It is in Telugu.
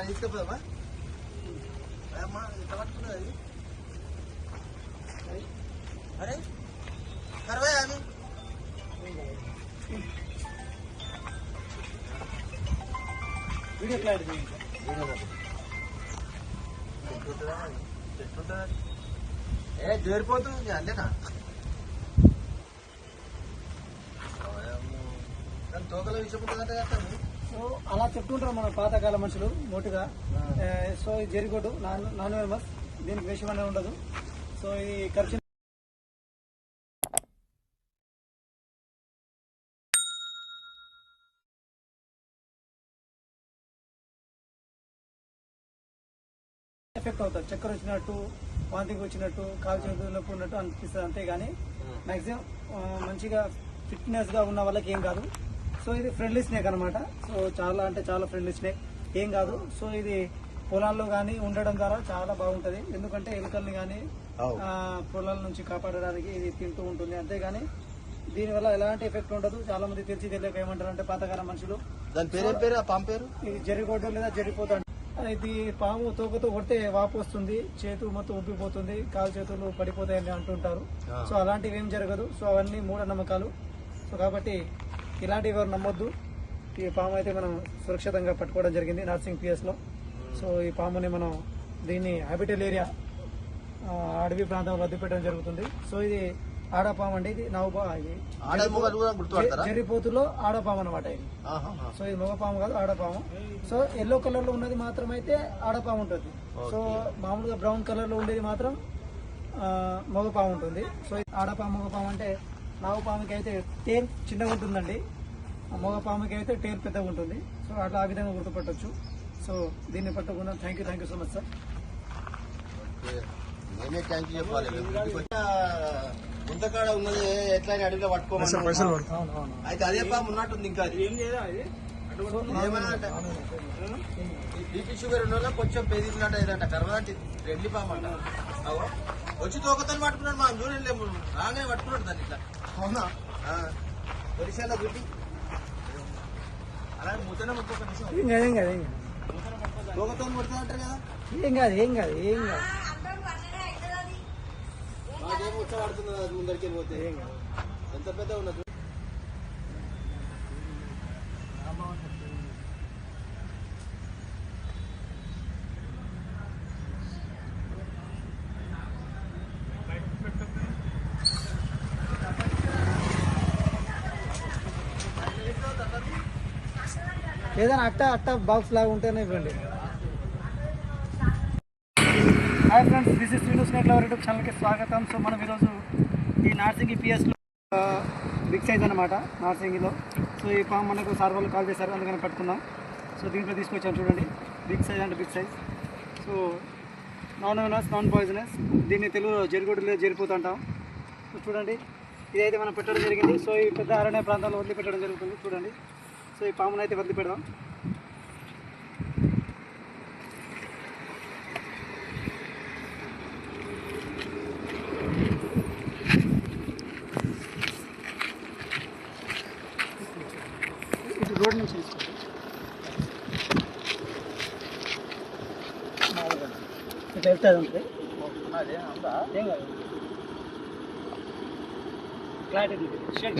అక్కడ తీసుకుపోదామా అమ్మా ఎంత పట్టుకున్నది అరే కరవే అది వీడియో క్లారిటీ ఏ చేరిపోతుంది అంతేనా దాని తోకల విషయం ఉంటుందంటే కదా సో అలా చెప్తుంటారు మన పాతకాల మనుషులు మోటుగా. సో ఇది జరిగోడు నాన్ నాన్ వెర్మస్ దీనికి విషయం అనేది ఉండదు. సో ఇది ఖర్చు ఎఫెక్ట్ అవుతుంది చక్కెర వచ్చినట్టు వాంతికి వచ్చినట్టు కాలు నొప్పి ఉన్నట్టు అనిపిస్తుంది అంతేగాని మాక్సిమం మంచిగా ఫిట్నెస్గా ఉన్న వాళ్ళకి ఏం కాదు. సో ఇది ఫ్రెండ్లీ స్నేక్ అనమాట సో చాలా అంటే చాలా ఫ్రెండ్లీ స్నేక్ ఏం కాదు. సో ఇది పొలాల్లో కానీ ఉండడం ద్వారా చాలా బాగుంటది. ఎందుకంటే ఎలుకల్ని కానీ. పొలాల నుంచి కాపాడడానికి ఇది తింటూ ఉంటుంది. అంతేగాని దీనివల్ల ఎలాంటి ఎఫెక్ట్ ఉండదు. చాలా మంది తెలిసి తెలియక ఏమంటారు అంటే పాతకాల మనుషులు. దాని పేరేం పేరు? ఆ పాము పేరు? ఇది జరిగొడ్డు లేదా జరిపోతాడు ఇది పాము తోకతో కొడితే వాపు వస్తుంది చేతు మొత్తం ఉబ్బిపోతుంది కాలు చేతులు పడిపోతాయని అంటుంటారు. సో అలాంటివి ఏం జరగదు. సో అవన్నీ మూఢనమ్మకాలు. సో కాబట్టి ఇలాంటివి ఎవరు నమ్మొద్దు. ఈ పాము అయితే మనం సురక్షితంగా పట్టుకోవడం జరిగింది నర్సింగ్ పిఎస్లో. సో ఈ పాముని మనం దీన్ని హ్యాబిటల్ ఏరియా అడవి ప్రాంతంలో రద్దు పెట్టడం జరుగుతుంది. సో ఇది ఆడపాము అండి ఇది నవ్వు ఇది జరిపోతులో ఆడపాము అనమాట ఇది. సో ఇది మగపాము కాదు ఆడపాము సో ఎల్లో కలర్లో ఉన్నది మాత్రం అయితే ఆడపాము ఉంటుంది. సో మామూలుగా బ్రౌన్ కలర్లో ఉండేది మాత్రం మగపాము ఉంటుంది. సో ఆడపాము మగపాము అంటే నాగపాముకి అయితే టేల్ చిన్నగా ఉంటుందండి. ఆ మగపాముకి అయితే టేల్ పెద్దగా ఉంటుంది. సో అట్లా ఆ విధంగా గుర్తుపట్టొచ్చు. సో దీన్ని పట్టకుండా thank you thank you so much sir okay. నేనే థ్యాంక్ యూ చెప్పాలి. గుంతకాడ ఉన్నది ఎట్లా అడవిలో అవును అవును. అయితే అదే పాము ఉన్నట్టుంది ఇంకా అది. ఏం ఏమన్నా అంటే బీపీ షుగర్ ఉన్న కొంచెం పెరిగినట్టు ఏదంట కర్మలాంటి రెడ్లి పాము అంట. అవో. వచ్చి తోకతో పట్టుకున్నాడు మా చూడండి రాగానే పట్టుకున్నాడు దాన్ని ఇట్లా. అవునా? ఒరిశాలో గుడ్డి? అలాగే ముద్దన ముక్క నిమిషం. ఏం కాదు ఏం కాదు ఏం కాదు. తోకతో కొడుతూ అంటారు కదా? ఏం కాదు ఏం కాదు ఏం కాదు. మాకేం ముచ్చ పడుతున్నది అది. ముందరికి వెళ్ళిపోతే ఎంత పెద్ద ఉన్నది? ఏదైనా అట్ట అట్ట బాక్స్ లాగా ఉంటేనే ఇవ్వండి. Hi friends this is Srinu net lover YouTube ఛానల్కి స్వాగతం. సో మనం ఈరోజు ఈ నార్సింగి పిఎస్లో బిగ్ సైజ్ అనమాట నార్సింగిలో సో ఈ పాము మనకు సార్ వాళ్ళు కాల్ చేశారు అందుకని పట్టుకున్నాం. సో దీంట్లో తీసుకొచ్చాను చూడండి. బిగ్ సైజ్ అంటే big size so non venomous non poisonous దీన్ని తెలుగులో జరిగొడ్డులో జరిపోతుంటాం. సో చూడండి ఇదైతే మనం పెట్టడం జరిగింది. సో ఈ పెద్ద అరణ్య ప్రాంతాల్లో వదిలిపెట్టడం జరుగుతుంది. చూడండి. సో ఈ పామును అయితే వదిలి పెడదాం. ఇటు రోడ్ నుంచి తీసుకోండి. ఇట్లా వెళ్తుంది ఉంటుంది. ఏం కాదు. Clarity share